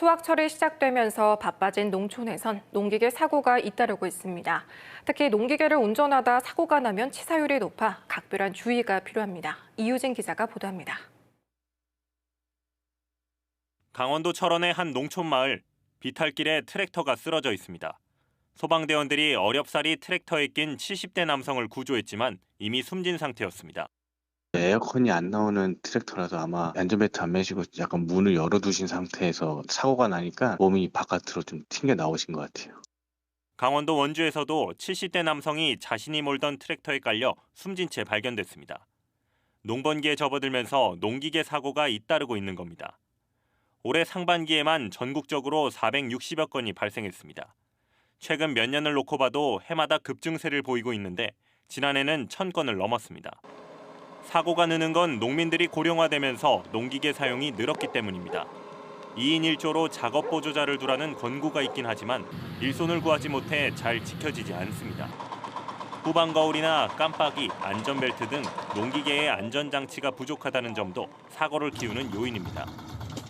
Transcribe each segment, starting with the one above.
수확철이 시작되면서 바빠진 농촌에선 농기계 사고가 잇따르고 있습니다. 특히 농기계를 운전하다 사고가 나면 치사율이 높아 각별한 주의가 필요합니다. 이유진 기자가 보도합니다. 강원도 철원의 한 농촌 마을 비탈길에 트랙터가 쓰러져 있습니다. 소방대원들이 어렵사리 트랙터에 낀 70대 남성을 구조했지만 이미 숨진 상태였습니다. 에어컨이 안 나오는 트랙터라서 아마 안전벨트 안 매시고 약간 문을 열어두신 상태에서 사고가 나니까 몸이 바깥으로 좀 튕겨 나오신 것 같아요. 강원도 원주에서도 70대 남성이 자신이 몰던 트랙터에 깔려 숨진 채 발견됐습니다. 농번기에 접어들면서 농기계 사고가 잇따르고 있는 겁니다. 올해 상반기에만 전국적으로 460여 건이 발생했습니다. 최근 몇 년을 놓고 봐도 해마다 급증세를 보이고 있는데 지난해는 1000건을 넘었습니다. 사고가 느는 건 농민들이 고령화되면서 농기계 사용이 늘었기 때문입니다. 2인 1조로 작업 보조자를 두라는 권고가 있긴 하지만 일손을 구하지 못해 잘 지켜지지 않습니다. 후방 거울이나 깜빡이, 안전벨트 등 농기계의 안전장치가 부족하다는 점도 사고를 키우는 요인입니다.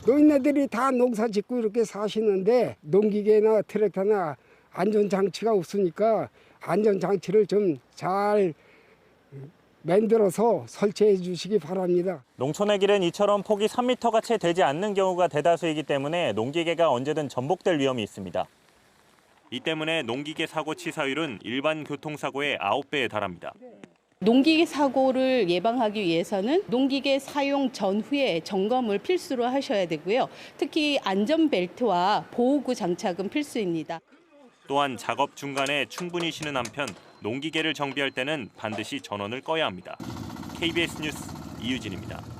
노인네들이 다 농사 짓고 이렇게 사시는데 농기계나 트랙터나 안전장치가 없으니까 안전장치를 좀잘 만들어서 설치해 주시기 바랍니다. 농촌의 길은 이처럼 폭이 3m가 채 되지 않는 경우가 대다수이기 때문에 농기계가 언제든 전복될 위험이 있습니다. 이 때문에 농기계 사고 치사율은 일반 교통사고의 9배에 달합니다. 농기계 사고를 예방하기 위해서는 농기계 사용 전후에 점검을 필수로 하셔야 되고요. 특히 안전벨트와 보호구 장착은 필수입니다. 또한 작업 중간에 충분히 쉬는 한편 농기계를 정비할 때는 반드시 전원을 꺼야 합니다. KBS 뉴스 이유진입니다.